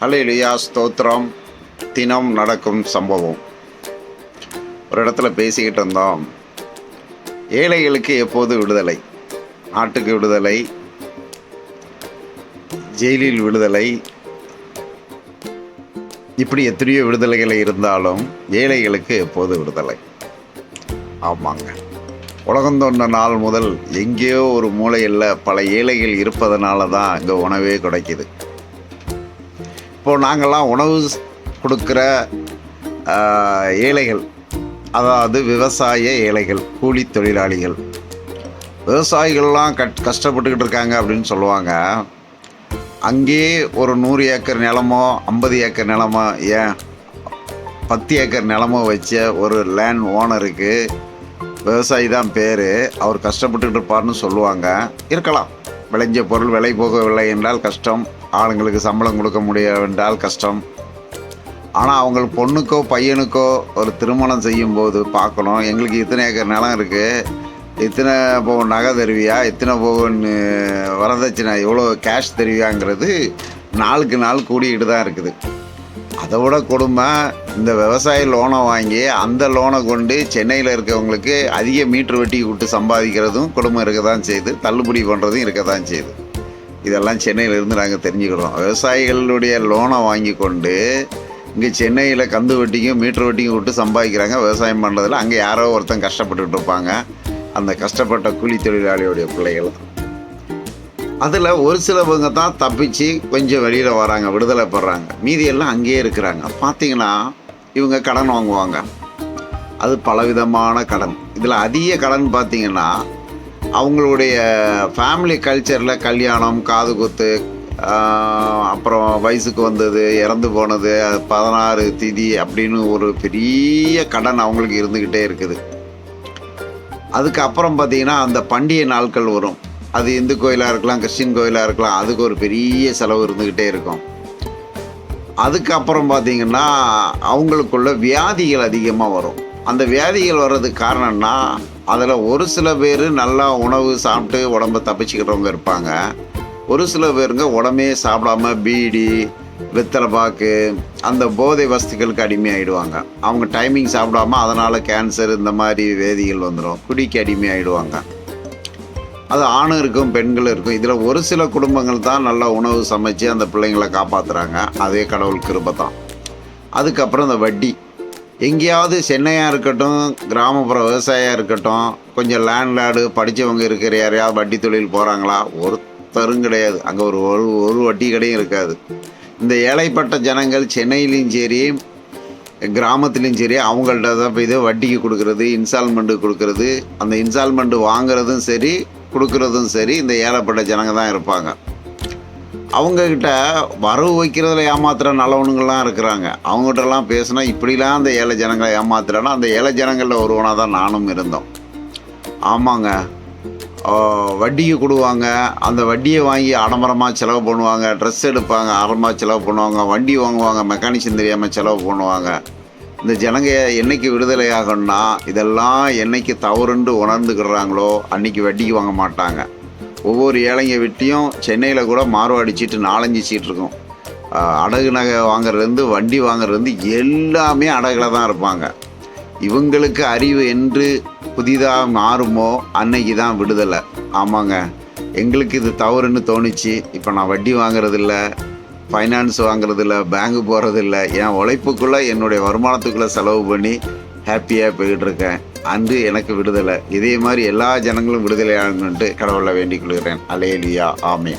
ஹalleluya ஸ்தோத்திரம். தினம் நடக்கும் சம்பவம். ஒரு இடத்துல பேசிக்கிட்டு இருந்தோம். ஏழைகளுக்கு எப்போது விடுதலை? நாட்டுக்கு விடுதலை? ஜெயிலில் விடுதலை? இப்படி எத்தனையோ விடுதலைகள் இருந்தாலும் ஏழைகளுக்கு எப்போது விடுதலை? ஆமாங்க. உலகம் தோன்ற நாள் முதல் எங்கேயோ ஒரு மூலையில் பல ஏழைகள் இருப்பதனால தான் இங்கே உணவே கிடைக்கிது. இப்போது நாங்கள்லாம் உணவு கொடுக்குற ஏழைகள். அதாவது விவசாய ஏழைகள் கூலி தொழிலாளிகள். விவசாயிகள்லாம் கட் கஷ்டப்பட்டுக்கிட்டு இருக்காங்க அப்படின்னு சொல்லுவாங்க. அங்கேயே ஒரு நூறு ஏக்கர் நிலமோ ஐம்பது ஏக்கர் நிலமோ ஏன் பத்து ஏக்கர் நிலமோ வச்ச ஒரு லேண்ட் ஓனருக்கு விவசாயி தான் பேர். அவர் கஷ்டப்பட்டுக்கிட்டு இருப்பார்னு சொல்லுவாங்க. இருக்கலாம். விளைஞ்ச பொருள் விலை போகவில்லை என்றால் கஷ்டம். ஆளுங்களுக்கு சம்பளம் கொடுக்க முடியவென்றால் கஷ்டம். ஆனால் அவங்க பொண்ணுக்கோ பையனுக்கோ ஒரு திருமணம் செய்யும்போது பார்க்கணும். எங்களுக்கு இத்தனை ஏக்கர் நிலம் இருக்குது இத்தனை பவுன் நகை தருவியா? இத்தனை பவுன் வரதட்சணை எவ்வளோ கேஷ் தருவியாங்கிறது நாளுக்கு நாள் கூடிக்கிட்டு தான் இருக்குது. அதை விட கொடுமை இந்த விவசாய லோனை வாங்கி அந்த லோனை கொண்டு சென்னையில் இருக்கவங்களுக்கு அதிக மீட்ரு வெட்டி விட்டு சம்பாதிக்கிறதும் கொடுமை இருக்க தான் செய்யுது தள்ளுபடி பண்ணுறதும் இருக்க தான் செய்யுது இதெல்லாம் சென்னையிலேருந்து நாங்கள் தெரிஞ்சுக்கிறோம். விவசாயிகளுடைய லோனை வாங்கி கொண்டு இங்கே சென்னையில் கந்து வட்டிக்கும் மீட்டர் வட்டிக்கும் விட்டு சம்பாதிக்கிறாங்க. விவசாயம் பண்ணுறதில் அங்கே யாரோ ஒருத்தன் கஷ்டப்பட்டுக்கிட்டு இருப்பாங்க. அந்த கஷ்டப்பட்ட கூலி தொழிலாளியுடைய பிள்ளைகள். அதில் ஒரு சிலவங்க தான் தப்பிச்சு கொஞ்சம் வெளியில் வராங்க விடுதலை பெறாங்க மீதியெல்லாம் அங்கேயே இருக்கிறாங்க. பார்த்தீங்கன்னா இவங்க கடன் வாங்குவாங்க. அது பலவிதமான கடன். இதில் அதிக கடன் பார்த்தீங்கன்னா அவங்களுடைய ஃபேமிலி கல்ச்சரில் கல்யாணம் காது குத்து அப்புறம் வயசுக்கு வந்தது இறந்து போனது அது பதினாறு திதி அப்படின்னு ஒரு பெரிய கடன் அவங்களுக்கு இருந்துக்கிட்டே இருக்குது. அதுக்கப்புறம் பார்த்தீங்கன்னா அந்த பண்டிகை நாட்கள் வரும். அது இந்து கோயிலாக இருக்கலாம் கிறிஸ்டின் கோயிலாக இருக்கலாம் அதுக்கு ஒரு பெரிய செலவு இருந்துக்கிட்டே இருக்கும். அதுக்கப்புறம் பார்த்தீங்கன்னா அவங்களுக்குள்ள வியாதிகள் அதிகமாக வரும். அந்த வியாதிகள் வர்றதுக்கு காரணம்னா அதில் ஒரு சில பேர் நல்லா உணவு சாப்பிட்டு உடம்ப தப்பிச்சுக்கிறவங்க இருப்பாங்க. ஒரு சில பேருங்க உடம்பே சாப்பிடாம பீடி வெத்தலை பாக்கு அந்த போதை வஸ்துக்களுக்கு அடிமையாயிடுவாங்க. அவங்க டைமிங் சாப்பிடாம அதனால் கேன்சர் இந்த மாதிரி வேதிகள் வந்துடும் குடிக்கு அடிமையாயிடுவாங்க. அது ஆணும் இருக்கும் பெண்களும் இருக்கும். இதில் ஒரு சில குடும்பங்கள் தான் நல்லா உணவு சமைச்சு அந்த பிள்ளைங்களை காப்பாற்றுறாங்க அதே கடவுள் கிருபை தான். அதுக்கப்புறம் இந்த வட்டி. எங்கேயாவது சென்னையாக இருக்கட்டும் கிராமப்புற விவசாயியாக இருக்கட்டும் கொஞ்சம் லேண்ட்லார்டு படித்தவங்க இருக்கிற யாரையாவது வட்டி தொழில் போகிறாங்களா ஒருத்தரும் கிடையாது. அங்கே ஒரு ஒரு ஒரு வட்டி கடையும் இருக்காது. இந்த ஏழைப்பட்ட ஜனங்கள் சென்னையிலையும் சரி கிராமத்துலேயும் சரி அவங்கள்ட்ட தான் போய் இதை வட்டிக்கு கொடுக்கறது இன்ஸ்டால்மெண்ட்டு கொடுக்கறது அந்த இன்ஸ்டால்மெண்ட்டு வாங்குறதும் சரி கொடுக்கறதும் சரி இந்த ஏழைப்பட்ட ஜனங்க தான் இருப்பாங்க. அவங்கக்கிட்ட வரவு வைக்கிறதுல ஏமாத்துற நல்லவனுங்கள்லாம் இருக்கிறாங்க. அவங்ககிட்டலாம் பேசுனா இப்படிலாம் அந்த ஏழை ஜனங்களை ஏமாத்துறேன்னா அந்த ஏழை ஜனங்களில் ஒருவனாக தான் நானும் இருந்தோம். ஆமாங்க. வட்டியை வட்டிக்கு கொடுவாங்க. அந்த வட்டியை வாங்கி ஆடம்பரமாக செலவு பண்ணுவாங்க. ட்ரெஸ் எடுப்பாங்க ஆடம்பரமாக செலவு பண்ணுவாங்க. வண்டி வாங்குவாங்க மெக்கானிஷன் தெரியாமல் செலவு பண்ணுவாங்க. இந்த ஜனங்க என்னைக்கு விடுதலை ஆகணும்னா இதெல்லாம் என்னைக்கு தவறுண்டு உணர்ந்துக்கிறாங்களோ அன்றைக்கி வட்டிக்கு வாங்க மாட்டாங்க. ஒவ்வொரு ஏழைங்க வெட்டியும் சென்னையில் கூட மார்வாடி சீட்டு நாலஞ்சு சீட்டு இருக்கும். அடகு நகை வாங்குறதுலேருந்து வண்டி வாங்குறதுலேருந்து எல்லாமே அடகில் தான் இருப்பாங்க. இவங்களுக்கு அறிவு என்று புதிதாக மாறுமோ அன்னைக்கு தான் விடுதலை. ஆமாங்க. எங்களுக்கு இது தவறுன்னு தோணுச்சு. இப்போ நான் வட்டி வாங்குறதில்ல ஃபைனான்ஸ் வாங்குறதில்ல பேங்க்கு போகிறதில்ல என் உழைப்புக்குள்ளே என்னுடைய வருமானத்துக்குள்ளே செலவு பண்ணி ஹாப்பியாக போய்கிட்டு இருக்கேன். அன்று எனக்கு விடுதலை. இதே மாதிரி எல்லா ஜனங்களும் விடுதலை ஆகணும்ட்டு கடவுளை வேண்டிக் கொள்கிறேன். அலேலியா ஆமே